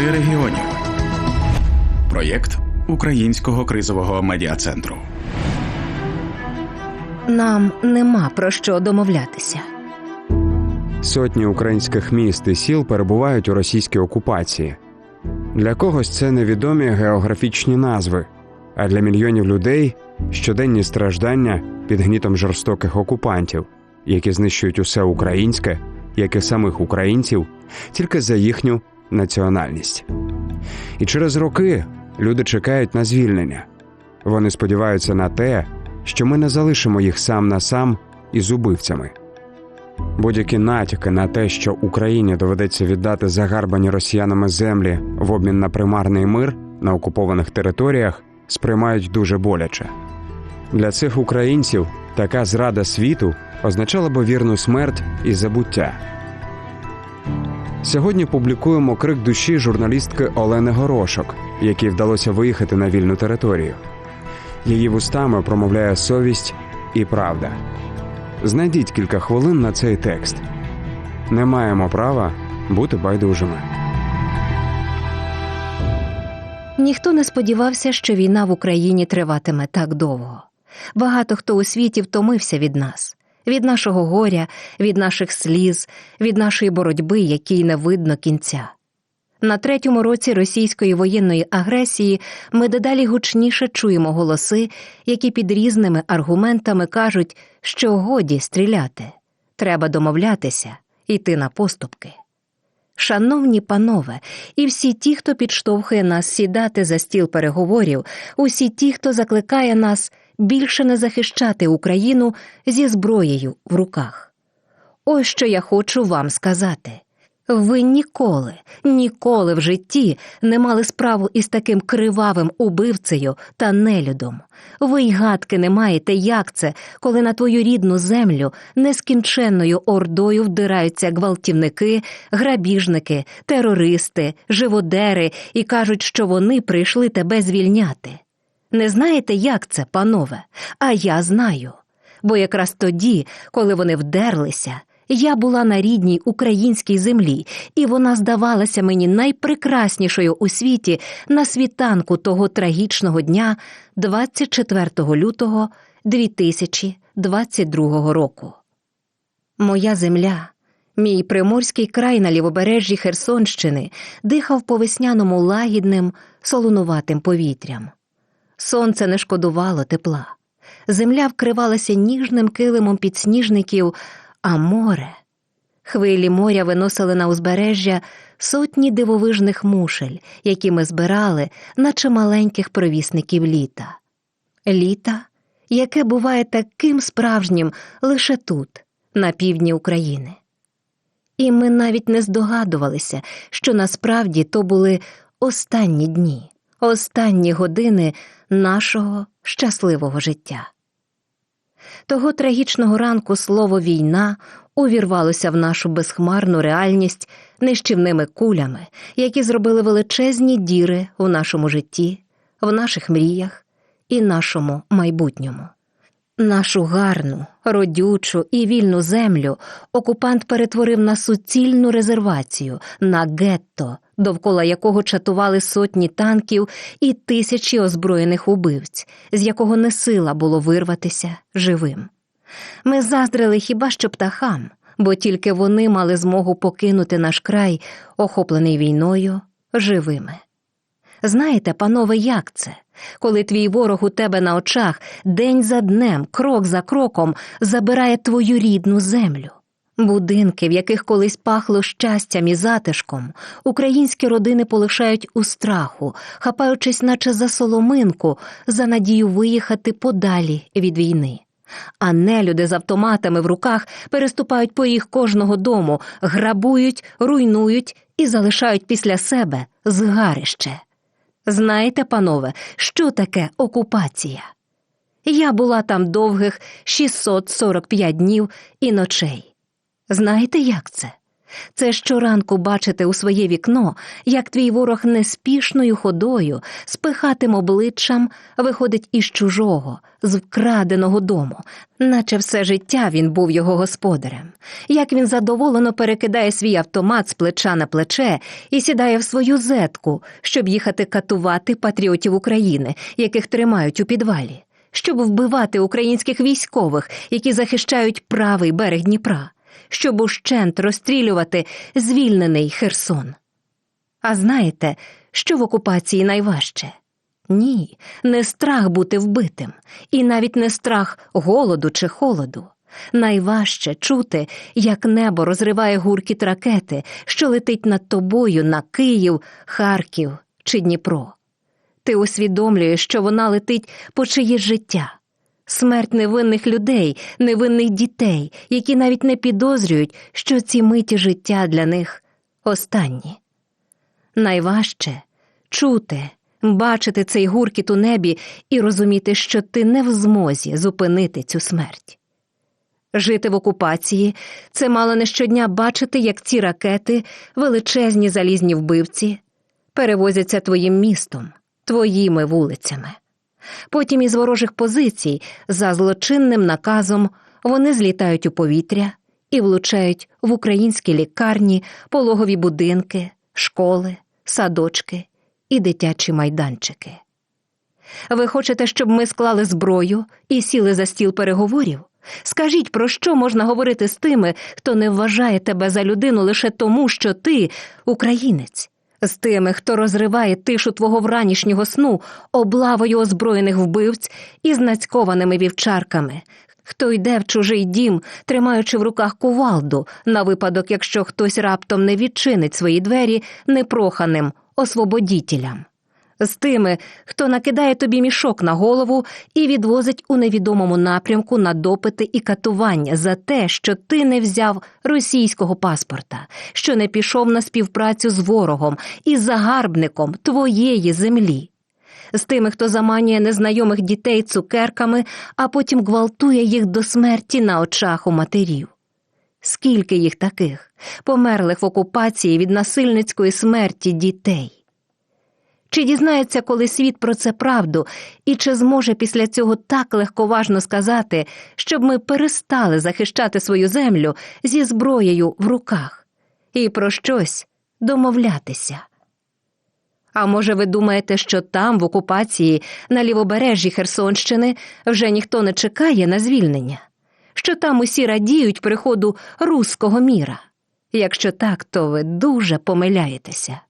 Голоси регіонів. Проєкт Українського кризового медіа-центру. Нам нема про що домовлятися. Сотні українських міст і сіл перебувають у російській окупації. Для когось це невідомі географічні назви, а для мільйонів людей щоденні страждання під гнітом жорстоких окупантів, які знищують усе українське, як і самих українців, тільки за їхню національність. І через роки люди чекають на звільнення. Вони сподіваються на те, що ми не залишимо їх сам на сам із убивцями. Будь-які натяки на те, що Україні доведеться віддати загарбані росіянами землі в обмін на примарний мир на окупованих територіях, сприймають дуже боляче. Для цих українців така зрада світу означала би вірну смерть і забуття. Сьогодні публікуємо крик душі журналістки Олени Горошок, якій вдалося виїхати на вільну територію. Її вустами промовляє совість і правда. Знайдіть кілька хвилин на цей текст. Не маємо права бути байдужими. Ніхто не сподівався, що війна в Україні триватиме так довго. Багато хто у світі втомився від нас, від нашого горя, від наших сліз, від нашої боротьби, якій не видно кінця. На третьому році російської воєнної агресії ми дедалі гучніше чуємо голоси, які під різними аргументами кажуть, що годі стріляти, треба домовлятися, йти на поступки. Шановні панове, і всі ті, хто підштовхує нас сідати за стіл переговорів, усі ті, хто закликає нас більше не захищати Україну зі зброєю в руках. Ось що я хочу вам сказати. Ви ніколи, ніколи в житті не мали справу із таким кривавим убивцею та нелюдом. Ви й гадки не маєте, як це, коли на твою рідну землю нескінченною ордою вдираються гвалтівники, грабіжники, терористи, живодери і кажуть, що вони прийшли тебе звільняти. Не знаєте, як це, панове? А я знаю. Бо якраз тоді, коли вони вдерлися, я була на рідній українській землі, і вона здавалася мені найпрекраснішою у світі на світанку того трагічного дня, 24 лютого 2022 року. Моя земля, мій приморський край на лівобережжі Херсонщини, дихав по весняному лагідним, солонуватим повітрям. Сонце не шкодувало тепла. Земля вкривалася ніжним килимом підсніжників, а море. Хвилі моря виносили на узбережжя сотні дивовижних мушель, які ми збирали, наче маленьких провісників літа. Літа, яке буває таким справжнім лише тут, на півдні України. І ми навіть не здогадувалися, що насправді то були останні дні, останні години нашого щасливого життя. Того трагічного ранку слово війна увірвалося в нашу безхмарну реальність нищівними кулями, які зробили величезні діри у нашому житті, в наших мріях і нашому майбутньому. Нашу гарну, родючу і вільну землю окупант перетворив на суцільну резервацію, на гетто, довкола якого чатували сотні танків і тисячі озброєних убивць, з якого не сила було вирватися живим. Ми заздрили хіба що птахам, бо тільки вони мали змогу покинути наш край, охоплений війною, живими. Знаєте, панове, як це? Коли твій ворог у тебе на очах день за днем, крок за кроком забирає твою рідну землю. Будинки, в яких колись пахло щастям і затишком, українські родини полишають у страху, хапаючись, наче за соломинку, за надію виїхати подалі від війни. А нелюди з автоматами в руках переступають по їх кожного дому, грабують, руйнують і залишають після себе згарище. Знаєте, панове, що таке окупація? Я була там довгих 645 днів і ночей. Знаєте, як це? Це щоранку бачити у своє вікно, як твій ворог неспішною ходою, з пихатим обличчям виходить із чужого, з вкраденого дому, наче все життя він був його господарем, як він задоволено перекидає свій автомат з плеча на плече і сідає в свою зетку, щоб їхати катувати патріотів України, яких тримають у підвалі, щоб вбивати українських військових, які захищають правий берег Дніпра щоб ущент розстрілювати звільнений Херсон. А знаєте, що в окупації найважче? Ні, не страх бути вбитим, і навіть не страх голоду чи холоду. Найважче чути, як небо розриває гуркіт ракети, що летить над тобою на Київ, Харків чи Дніпро. Ти усвідомлюєш, що вона летить по чиєсь життя смерть невинних людей, невинних дітей, які навіть не підозрюють, що ці миті життя для них останні. Найважче чути, бачити цей гуркіт у небі і розуміти, що ти не в змозі зупинити цю смерть. Жити в окупації це мало не щодня бачити, як ці ракети, величезні залізні вбивці, перевозяться твоїм містом, твоїми вулицями. Потім із ворожих позицій за злочинним наказом вони злітають у повітря і влучають в українські лікарні, пологові будинки, школи, садочки і дитячі майданчики. Ви хочете, щоб ми склали зброю і сіли за стіл переговорів? Скажіть, про що можна говорити з тими, хто не вважає тебе за людину лише тому, що ти українець? З тими, хто розриває тишу твого вранішнього сну облавою озброєних вбивць і нацькованими вівчарками, хто йде в чужий дім, тримаючи в руках кувалду, на випадок, якщо хтось раптом не відчинить свої двері непроханим освободітелям з тими, хто накидає тобі мішок на голову і відвозить у невідомому напрямку на допити і катування за те, що ти не взяв російського паспорта, що не пішов на співпрацю з ворогом і загарбником твоєї землі. З тими, хто заманює незнайомих дітей цукерками, а потім гвалтує їх до смерті на очах у матерів. Скільки їх таких, померлих в окупації від насильницької смерті дітей? Чи дізнається коли світ про це правду, і чи зможе після цього так легковажно сказати, щоб ми перестали захищати свою землю зі зброєю в руках і про щось домовлятися? А може, ви думаєте, що там, в окупації, на лівобережжі Херсонщини, вже ніхто не чекає на звільнення, що там усі радіють приходу руського міра? Якщо так, то ви дуже помиляєтеся.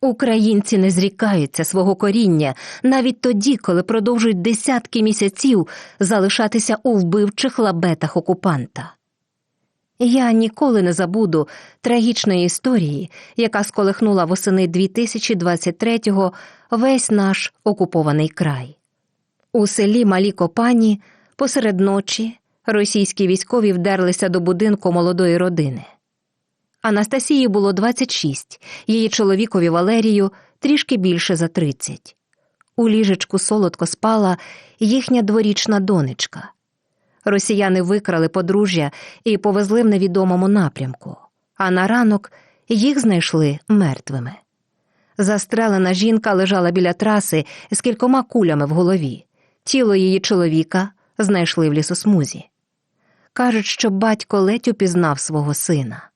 Українці не зрікаються свого коріння навіть тоді, коли продовжують десятки місяців залишатися у вбивчих лабетах окупанта. Я ніколи не забуду трагічної історії, яка сколихнула восени 2023-го весь наш окупований край. У селі Малі Копані посеред ночі російські військові вдерлися до будинку молодої родини. Анастасії було 26, її чоловікові Валерію трішки більше за 30. У ліжечку солодко спала їхня дворічна донечка. Росіяни викрали подружжя і повезли в невідомому напрямку, а на ранок їх знайшли мертвими. Застрелена жінка лежала біля траси з кількома кулями в голові. Тіло її чоловіка знайшли в лісосмузі. Кажуть, що батько ледь упізнав свого сина.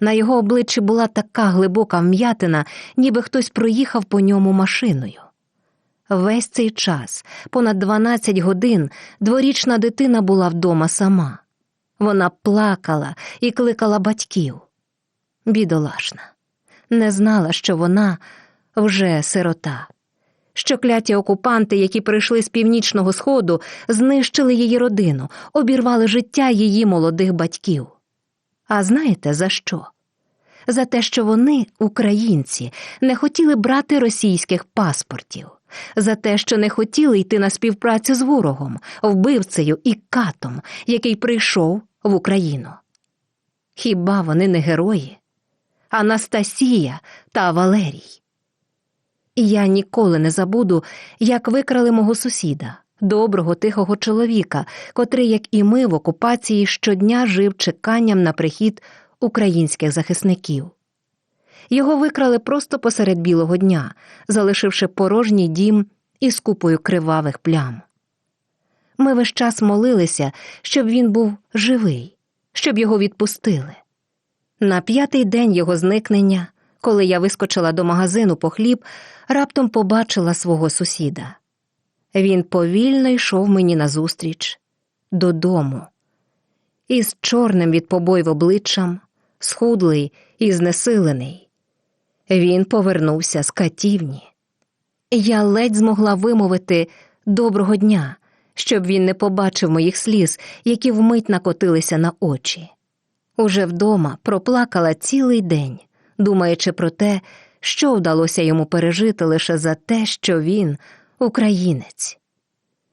На його обличчі була така глибока вм'ятина, ніби хтось проїхав по ньому машиною. Весь цей час, понад 12 годин, дворічна дитина була вдома сама. Вона плакала і кликала батьків. Бідолашна, не знала, що вона вже сирота, що кляті окупанти, які прийшли з північного сходу, знищили її родину, обірвали життя її молодих батьків. А знаєте за що? За те, що вони, українці, не хотіли брати російських паспортів, за те, що не хотіли йти на співпрацю з ворогом, вбивцею і катом, який прийшов в Україну. Хіба вони не герої? Анастасія та Валерій. Я ніколи не забуду, як викрали мого сусіда доброго, тихого чоловіка, котрий, як і ми, в окупації щодня жив чеканням на прихід українських захисників. Його викрали просто посеред білого дня, залишивши порожній дім із купою кривавих плям. Ми весь час молилися, щоб він був живий, щоб його відпустили. На п'ятий день його зникнення, коли я вискочила до магазину по хліб, раптом побачила свого сусіда. Він повільно йшов мені назустріч додому. Із чорним від побоїв обличчям, схудлий і знесилений. Він повернувся з катівні. Я ледь змогла вимовити доброго дня, щоб він не побачив моїх сліз, які вмить накотилися на очі. Уже вдома проплакала цілий день, думаючи про те, що вдалося йому пережити лише за те, що він українець.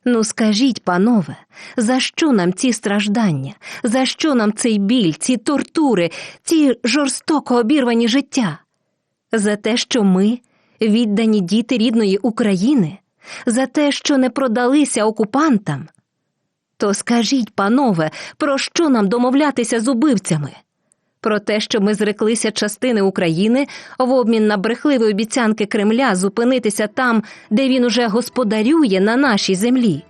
Ну, скажіть, панове, за що нам ці страждання, за що нам цей біль, ці тортури, ці жорстоко обірвані життя? За те, що ми, віддані діти рідної України, за те, що не продалися окупантам? То скажіть, панове, про що нам домовлятися з убивцями? Про те, що ми зреклися частини України в обмін на брехливі обіцянки Кремля зупинитися там, де він уже господарює на нашій землі,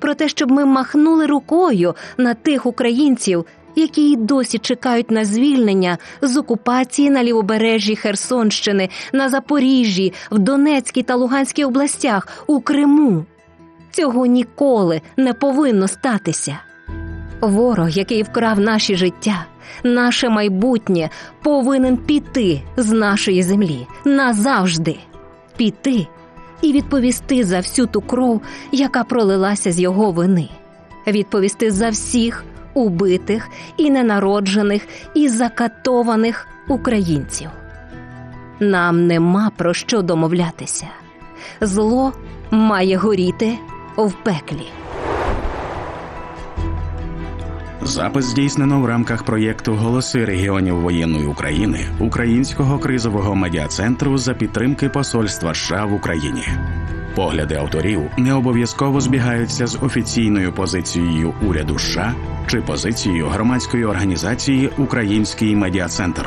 про те, щоб ми махнули рукою на тих українців, які й досі чекають на звільнення з окупації на лівобережжі Херсонщини, на Запоріжжі, в Донецькій та Луганській областях, у Криму. Цього ніколи не повинно статися. Ворог, який вкрав наші життя, наше майбутнє, повинен піти з нашої землі назавжди, піти і відповісти за всю ту кров, яка пролилася з його вини, відповісти за всіх убитих і ненароджених і закатованих українців. Нам нема про що домовлятися. Зло має горіти в пеклі. Запис здійснено в рамках проєкту Голоси регіонів воєнної України Українського кризового медіа-центру за підтримки Посольства США в Україні. Погляди авторів не обов'язково збігаються з офіційною позицією уряду США чи позицією громадської організації Український медіа-центр.